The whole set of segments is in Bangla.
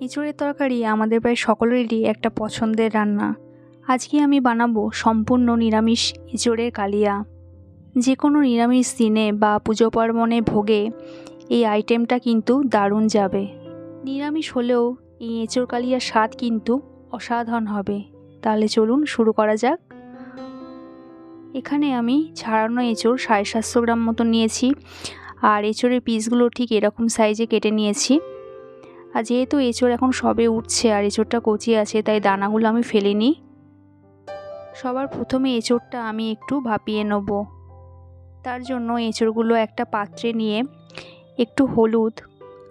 এঁচোড়ের তরকারি আমাদের প্রায় সকলেরই একটা পছন্দের রান্না। আজকে আমি বানাবো সম্পূর্ণ নিরামিষ এঁচোড়ের কালিয়া। যে কোনো নিরামিষ দিনে বা পুজো পার্বণে ভোগে এই আইটেমটা কিন্তু দারুণ যাবে। নিরামিষ হলেও এই এঁচোড় কালিয়ার স্বাদ কিন্তু অসাধারণ হবে। তাহলে চলুন শুরু করা যাক। এখানে আমি ছাড়ানো এঁচোড় সাড়ে সাতশো গ্রাম মতো নিয়েছি। আর এঁচোড়ের পিসগুলো ঠিক এরকম সাইজে কেটে নিয়েছি। আর যেহেতু এঁচোড় এখন সবে উঠছে আর এঁচোড়টা কচি আছে, তাই দানাগুলো আমি ফেলিনি। সবার প্রথমে এঁচোড়টা আমি একটু ভাপিয়ে নেব। তার জন্য এঁচোড়গুলো একটা পাত্রে নিয়ে একটু হলুদ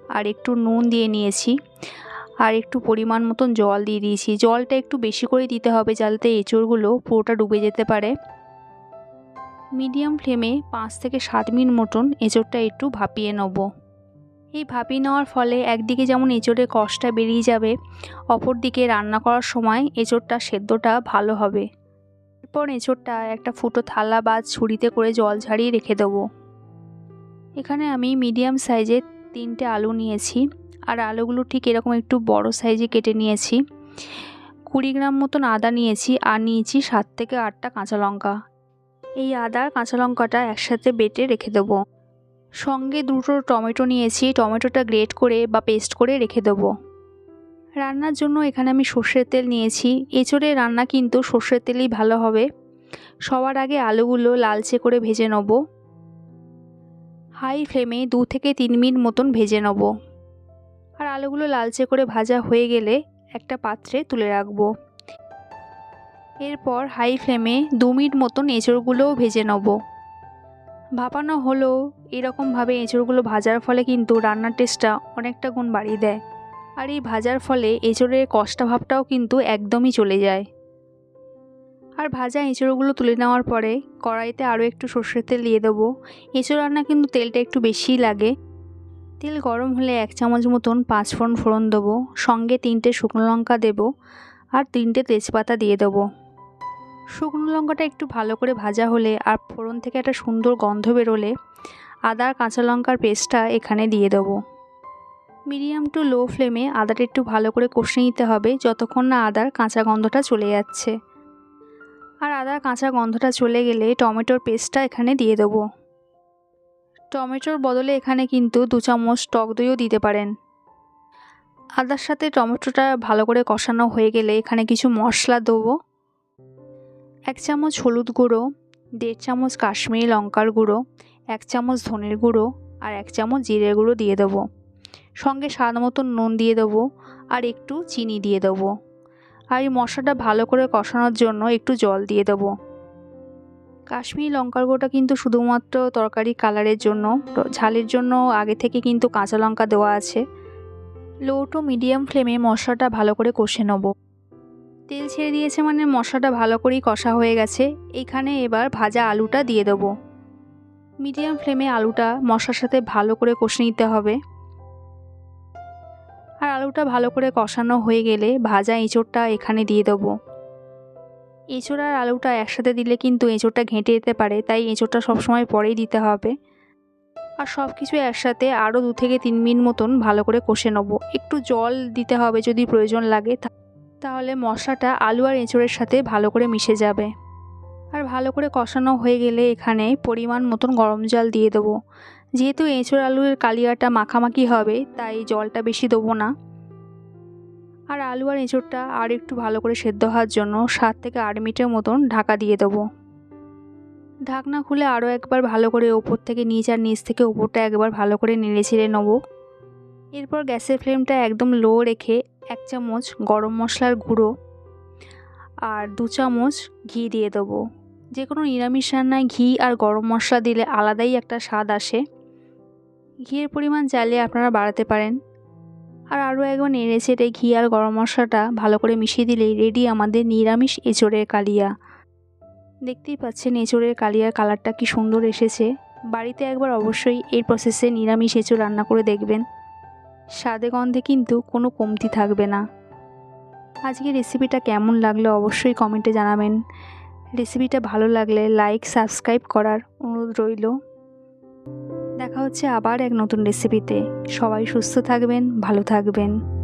আর একটু নুন দিয়ে নিয়েছি আর একটু পরিমাণ মতন জল দিয়ে দিয়েছি। জলটা একটু বেশি করে দিতে হবে যাতে এঁচোড়গুলো পুরোটা ডুবে যেতে পারে। মিডিয়াম ফ্লেমে পাঁচ থেকে সাত মিনিট মতন এঁচোড়টা একটু ভাপিয়ে নেব। এই ভাপিয়ে নেওয়ার ফলে একদিকে যেমন এঁচোড়ের কষটা বেরিয়ে যাবে অপর দিকে রান্না করার সময় এঁচোড়টা সেদ্ধটা ভালো হবে। এরপর এঁচোড়টা একটা ফুটো থালা বা ছুরিতে করে জল ঝাড়িয়ে রেখে দেবো। এখানে আমি মিডিয়াম সাইজের তিনটে আলু নিয়েছি, আর আলুগুলো ঠিক এরকম একটু বড় সাইজে কেটে নিয়েছি। কুড়ি গ্রাম মতন আদা নিয়েছি, আর নিয়েছি সাত থেকে আটটা কাঁচা লঙ্কা। এই আদা, কাঁচা লঙ্কাটা একসাথে বেটে রেখে দেবো। সঙ্গে দুটো টমেটো নিয়েছি, টমেটোটা গ্রেট করে বা পেস্ট করে রেখে দেবো। রান্নার জন্য এখানে আমি সর্ষের তেল নিয়েছি। এঁচড়ে রান্না কিন্তু সর্ষের তেলেই ভালো হবে। সবার আগে আলুগুলো লালচে করে ভেজে নেব। হাই ফ্লেমে দু থেকে তিন মিনিট মতন ভেজে নেব। আর আলুগুলো লালচে করে ভাজা হয়ে গেলে একটা পাত্রে তুলে রাখব। এরপর হাই ফ্লেমে দু মিনিট মতন এঁচড়গুলোও ভেজে নেব। ভাপানো হলেও এরকমভাবে এঁচড়গুলো ভাজার ফলে কিন্তু রান্নার টেস্টটা অনেকটা গুণ বাড়িয়ে দেয়। আর এই ভাজার ফলে এঁচড়ের কষ্টা ভাবটাও কিন্তু একদমই চলে যায়। আর ভাজা এঁচড়গুলো তুলে নেওয়ার পরে কড়াইতে আরও একটু সর্ষের তেল দিয়ে দেবো। এঁচড় রান্না কিন্তু তেলটা একটু বেশিই লাগে। তেল গরম হলে এক চামচ মতন পাঁচ ফোড়ন ফোড়ন দেবো। সঙ্গে তিনটে শুকনো লঙ্কা দেবো। আর তিনটে তেজপাতা দিয়ে দেবো। শুকনো লঙ্কাটা একটু ভালো করে ভাজা হলে আর ফোড়ন থেকে একটা সুন্দর গন্ধ বেরোলে আদা কাঁচা লঙ্কার পেস্টটা এখানে দিয়ে দেবো। মিডিয়াম টু লো ফ্লেমে আদাটা একটু ভালো করে কষে নিতে হবে যতক্ষণ না আদার কাঁচা গন্ধটা চলে যাচ্ছে। আর আদার কাঁচা গন্ধটা চলে গেলে টমেটোর পেস্টটা এখানে দিয়ে দেবো। টমেটোর বদলে এখানে কিন্তু দু চামচ টক দইও দিতে পারেন। আদার সাথে টমেটোটা ভালো করে কষানো হয়ে গেলে এখানে কিছু মশলা দেবো। এক চামচ হলুদ গুঁড়ো, দেড় চামচ কাশ্মীরি লঙ্কার গুঁড়ো, এক চামচ ধনের গুঁড়ো আর এক চামচ জিরের গুঁড়ো দিয়ে দেবো। সঙ্গে স্বাদ মতন নুন দিয়ে দেবো আর একটু চিনি দিয়ে দেবো। আর এই মশলাটা ভালো করে কষানোর জন্য একটু জল দিয়ে দেবো। কাশ্মীরি লঙ্কার গুঁড়োটা কিন্তু শুধুমাত্র তরকারি কালারের জন্য ঝালের জন্য আগে থেকে কিন্তু কাঁচা লঙ্কা দেওয়া আছে। লো টু মিডিয়াম ফ্লেমে মশলাটা ভালো করে কষে নেব। তেল ছেড়ে দিয়েছে মানে মশলাটা ভালো করেই কষা হয়ে গেছে। এখানে এবার ভাজা আলুটা দিয়ে দেবো। মিডিয়াম ফ্লেমে আলুটা মশলার সাথে ভালো করে কষে নিতে হবে। আর আলুটা ভালো করে কষানো হয়ে গেলে ভাজা এঁচোড়টা এখানে দিয়ে দেবো। এঁচোড় আর আলুটা একসাথে দিলে কিন্তু এঁচোড়টা ঘেঁটে যেতে পারে, তাই এঁচোড়টা সবসময় পরেই দিতে হবে। আর সব কিছু একসাথে আরও দু থেকে তিন মিনিট মতন ভালো করে কষে নেব। একটু জল দিতে হবে যদি প্রয়োজন লাগে তাহলে মশলাটা আলু আর এঁচোড়ের সাথে ভালো করে মিশে যাবে। আর ভালো করে কষানো হয়ে গেলে এখানে পরিমাণ মতন গরম জল দিয়ে দেবো। যেহেতু এঁচোড় আলুর কালিয়াটা মাখামাখি হবে, তাই জলটা বেশি দেবো না। আর আলু আর এঁচোড়টা আর একটু ভালো করে সেদ্ধ হওয়ার জন্য সাত থেকে আট মিনিটের মতন ঢাকা দিয়ে দেবো। ঢাকনা খুলে আরও একবার ভালো করে ওপর থেকে নিচ আর নিচ থেকে ওপরটা একবার ভালো করে নেড়ে ছেড়ে নেব। এরপর গ্যাসের ফ্লেমটা একদম লো রেখে এক চামচ গরম মশলার গুঁড়ো আর দু চামচ ঘি দিয়ে দেবো। যে কোনো নিরামিষ রান্নায় ঘি আর গরম মশলা দিলে আলাদাই একটা স্বাদ আসে। ঘিয়ের পরিমাণ চাইলে আপনারা বাড়াতে পারেন। আর আরও একবার নেড়ে চেড়ে ঘি আর গরম মশলাটা ভালো করে মিশিয়ে দিলেই রেডি আমাদের নিরামিষ এঁচড়ের কালিয়া। দেখতেই পাচ্ছেন এঁচড়ের কালিয়ার কালারটা কি সুন্দর এসেছে। বাড়িতে একবার অবশ্যই এই প্রসেসে নিরামিষ এঁচড় রান্না করে দেখবেন। স্বাদে গন্ধে কিন্তু কোনো কমতি থাকবে না। আজকে রেসিপিটা কেমন লাগল অবশ্যই কমেন্টে জানাবেন। রেসিপিটা ভালো লাগলে লাইক সাবস্ক্রাইব করার অনুরোধ রইল। দেখা হচ্ছে আবার এক নতুন রেসিপিতে সবাই সুস্থ থাকবেন, ভালো থাকবেন।